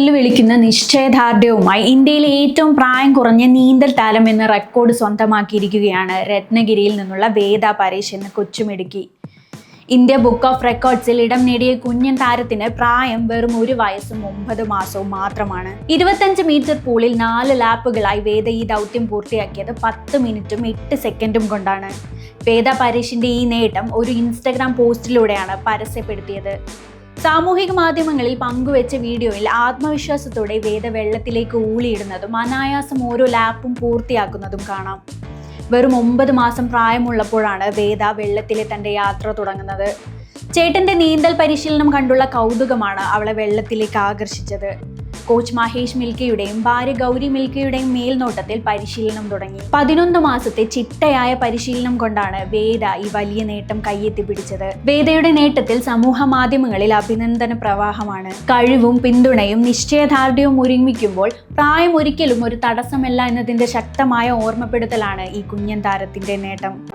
വെല്ലുവിളിക്കുന്ന നിശ്ചയദാർഢ്യവുമായി ഇന്ത്യയിലെ ഏറ്റവും പ്രായം കുറഞ്ഞ നീന്തൽ താരം എന്ന റെക്കോർഡ് സ്വന്തമാക്കിയിരിക്കുകയാണ് രത്നഗിരിയിൽ നിന്നുള്ള വേദ പരേഷ് എന്ന കൊച്ചുമിടുക്കി. ഇന്ത്യ ബുക്ക് ഓഫ് റെക്കോർഡ്സിൽ ഇടം നേടിയ കുഞ്ഞൻ താരത്തിന് പ്രായം വെറും ഒരു വയസ്സും ഒമ്പത് മാസവും മാത്രമാണ്. ഇരുപത്തഞ്ച് മീറ്റർ പൂളിൽ നാല് ലാപ്പുകളായി വേദ ഈ ദൗത്യം പൂർത്തിയാക്കിയത് പത്ത് മിനിറ്റും എട്ട് സെക്കൻഡും കൊണ്ടാണ്. വേദ പരേഷിന്റെ ഈ നേട്ടം ഒരു ഇൻസ്റ്റഗ്രാം പോസ്റ്റിലൂടെയാണ് പരസ്യപ്പെടുത്തിയത്. സാമൂഹിക മാധ്യമങ്ങളിൽ പങ്കുവെച്ച വീഡിയോയിൽ ആത്മവിശ്വാസത്തോടെ വേദ വെള്ളത്തിലേക്ക് ഊളിയിടുന്നതും അനായാസം ഓരോ ലാപ്പും പൂർത്തിയാക്കുന്നതും കാണാം. വെറും ഒമ്പത് മാസം പ്രായമുള്ളപ്പോഴാണ് വേദ വെള്ളത്തിലെ തന്റെ യാത്ര തുടങ്ങുന്നത്. ചേട്ടന്റെ നീന്തൽ പരിശീലനം കണ്ടുള്ള കൗതുകമാണ് അവളെ വെള്ളത്തിലേക്ക് ആകർഷിച്ചത്. കോച്ച് മഹേഷ് മിൽക്കയുടെയും ഭാര്യ ഗൗരി മിൽക്കയുടെയും മേൽനോട്ടത്തിൽ പരിശീലനം തുടങ്ങി. പതിനൊന്ന് മാസത്തെ ചിട്ടയായ പരിശീലനം കൊണ്ടാണ് വേദ ഈ വലിയ നേട്ടം കയ്യെത്തി പിടിച്ചത്. വേദയുടെ നേട്ടത്തിൽ സമൂഹ മാധ്യമങ്ങളിൽ അഭിനന്ദന പ്രവാഹമാണ്. കഴിവും പിന്തുണയും നിശ്ചയദാർഢ്യവും ഒരുമിക്കുമ്പോൾ പ്രായം ഒരിക്കലും ഒരു തടസ്സമല്ല എന്നതിന്റെ ശക്തമായ ഓർമ്മപ്പെടുത്തലാണ് ഈ കുഞ്ഞൻ താരത്തിന്റെ നേട്ടം.